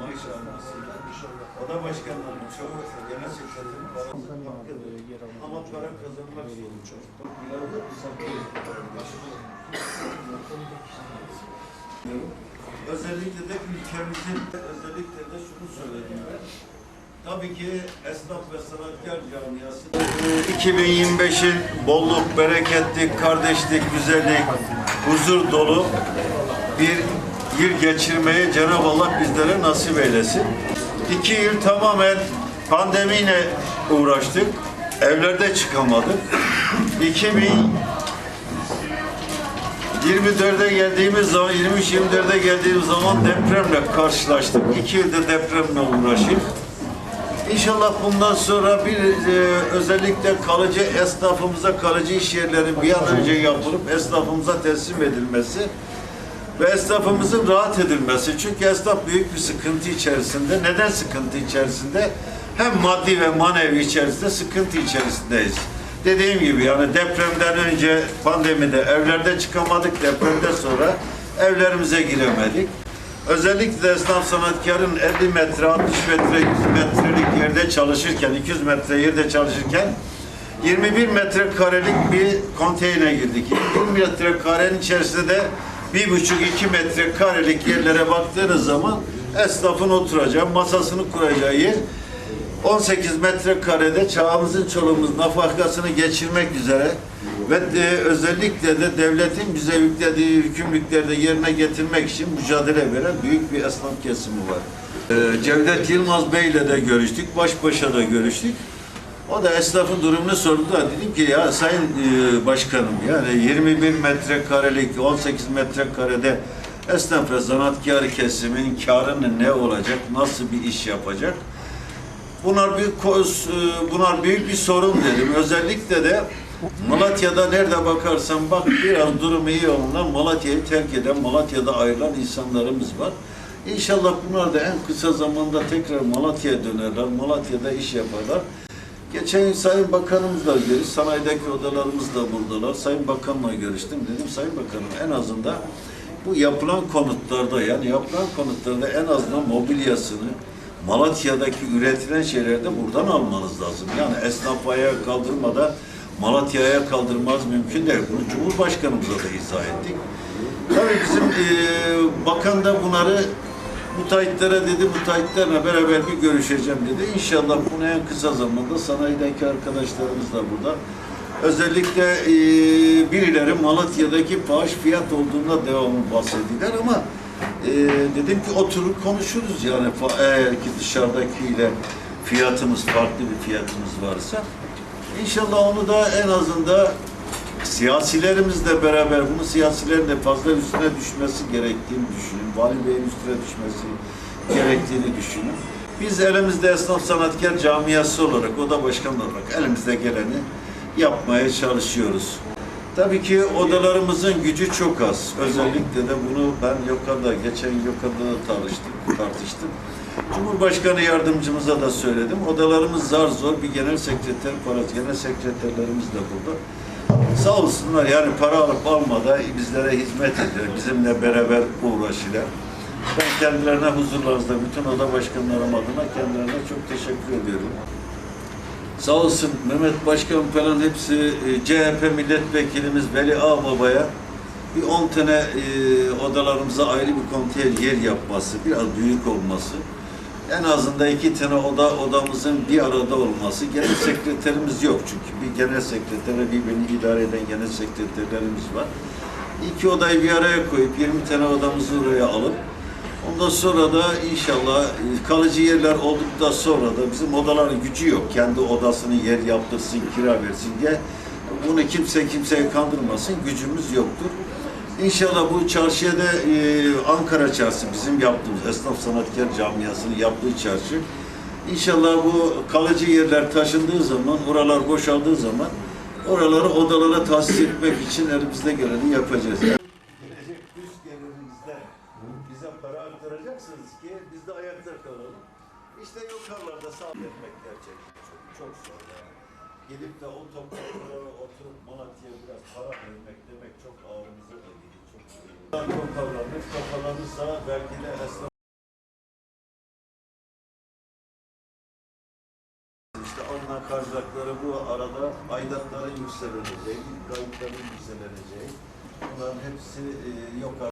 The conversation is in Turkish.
maaş almasıyla oda başkanlarının çoğu genel sekreterin parası. Ama para kazanmak zorunda. Özellikle de ülkemizin özellikle de şunu söyleyeyim ben. Tabii ki esnaf ve sanatkar camiası 2025'in bolluk, bereketlik, kardeşlik, güzellik, huzur dolu bir yıl geçirmeyi Cenab-ı Allah bizlere nasip eylesin. İki yıl tamamen pandemiyle uğraştık. Evlerde çıkamadık. 2000 24'e geldiğimiz zaman, 23-24'e geldiğimiz zaman depremle karşılaştık. İki yılda depremle uğraşıp İnşallah bundan sonra bir e, özellikle kalıcı esnafımıza kalıcı iş yerleri bir an önce yapılıp esnafımıza teslim edilmesi ve esnafımızın rahat edilmesi. Çünkü esnaf büyük bir sıkıntı içerisinde. Neden sıkıntı içerisinde? Hem maddi ve manevi içerisinde sıkıntı içerisindeyiz. Dediğim gibi yani depremden önce pandemide evlerde çıkamadık. Depremden sonra evlerimize giremedik. Özellikle esnaf sanatkarın 50 metre, 60 metre, 100 metrelik yerde çalışırken, 200 metre yerde çalışırken 21 metrekarelik bir konteyner girdik. 21 metrekarenin içerisinde de bir buçuk iki metre karelik yerlere baktığınız zaman esnafın oturacağı, masasını kuracağı yer 18 metrekarede çağımızın çoluğumuz nafakasını geçirmek üzere ve de, özellikle de devletin bize yüklediği yükümlülükleri de yerine getirmek için mücadele veren büyük bir esnaf kesimi var. Ee, Cevdet Yılmaz Bey ile de görüştük, baş başa da görüştük. O da esnafın durumunu sordu da dedim ki ya sayın e, başkanım yani 21 metrekarelik 18 metrekarede esnaf ve zanaatkar kesimin karının ne olacak, nasıl bir iş yapacak? Bunlar koz, e, bunlar büyük bir sorun dedim. Özellikle de Malatya'da nerede bakarsan bak biraz durumu iyi olanlar Malatya'yı terk eden, Malatya'da ayrılan insanlarımız var. İnşallah bunlar da en kısa zamanda tekrar Malatya'ya dönerler, Malatya'da iş yaparlar. Geçen Sayın Bakanımızla görüştük, sanayideki odalarımız da buradalar. Sayın Bakan'la görüştüm. Dedim Sayın Bakanım en azından bu yapılan konutlarda yani yapılan konutlarda en azından mobilyasını, Malatya'daki üretilen şeyleri de buradan almanız lazım. Yani esnaf ayağa kaldırmada Malatya'ya kaldırmaz mümkün değil. Bunu Cumhurbaşkanımıza da izah ettik. Tabii bizim e, bakan da bunları müteahhitlere dedi, müteahhitlerle beraber bir görüşeceğim dedi. İnşallah bunu en kısa zamanda sanayideki arkadaşlarımız da burada. Özellikle e, birileri Malatya'daki fahiş fiyat olduğunda devamlı bahsediler ama e, dedim ki oturup konuşuruz yani eğer ki dışarıdakiyle fiyatımız farklı bir fiyatımız varsa İnşallah onu da en azından siyasilerimizle beraber bunu siyasilerin de fazla üstüne düşmesi gerektiğini düşünün. Vali Bey'in üstüne düşmesi gerektiğini düşünün. Biz elimizde esnaf sanatkar camiası olarak, oda başkanı olarak elimizde geleni yapmaya çalışıyoruz. Tabii ki odalarımızın gücü çok az. Özellikle de bunu ben Yokar'da, geçen Yokar'da da tartıştım, tartıştım. Cumhurbaşkanı yardımcımıza da söyledim. Odalarımız zar zor bir genel sekreter parası, genel sekreterlerimiz de burada. Sağ olsunlar yani para alıp almada bizlere hizmet ediyor. Bizimle beraber uğraşıyorlar. Ben kendilerine huzurlarınızda, bütün oda başkanlarım adına kendilerine çok teşekkür ediyorum. Sağ olsun Mehmet Başkan falan hepsi e, CHP milletvekilimiz Veli Ağbaba'ya bir 10 tane e, odalarımıza ayrı bir konteyner yer yapması, biraz büyük olması, en azından iki tane oda odamızın bir arada olması. Genel sekreterimiz yok çünkü bir genel sekreter ve birbirini idare eden genel sekreterlerimiz var. İki odayı bir araya koyup 20 tane odamızı oraya alıp Ondan sonra da inşallah e, kalıcı yerler olduktan sonra da bizim odaların gücü yok. Kendi odasını yer yaptırsın, kira versin diye. Bunu kimse kimseye kandırmasın. Gücümüz yoktur. İnşallah bu çarşıya da e, Ankara Çarşı bizim yaptığımız esnaf sanatkar camiasının yaptığı çarşı. İnşallah bu kalıcı yerler taşındığı zaman, oralar boşaldığı zaman oraları odalara tahsis etmek için elimizde geleni yapacağız. Gelecek üst gelirimizde bize para aktaracaksınız ki biz de ayakta kalalım. İşte yukarılarda sabretmek gerçekten çok, çok zor yani. Gidip de o topraklara oturup Malatya'ya biraz para vermek Kafalarımız, kafalarımız da belki de esnaf İşte onunla karşılıkları bu arada aidatların yükselecek, kayıtların yükselecek. Bunların hepsi e, yok artık.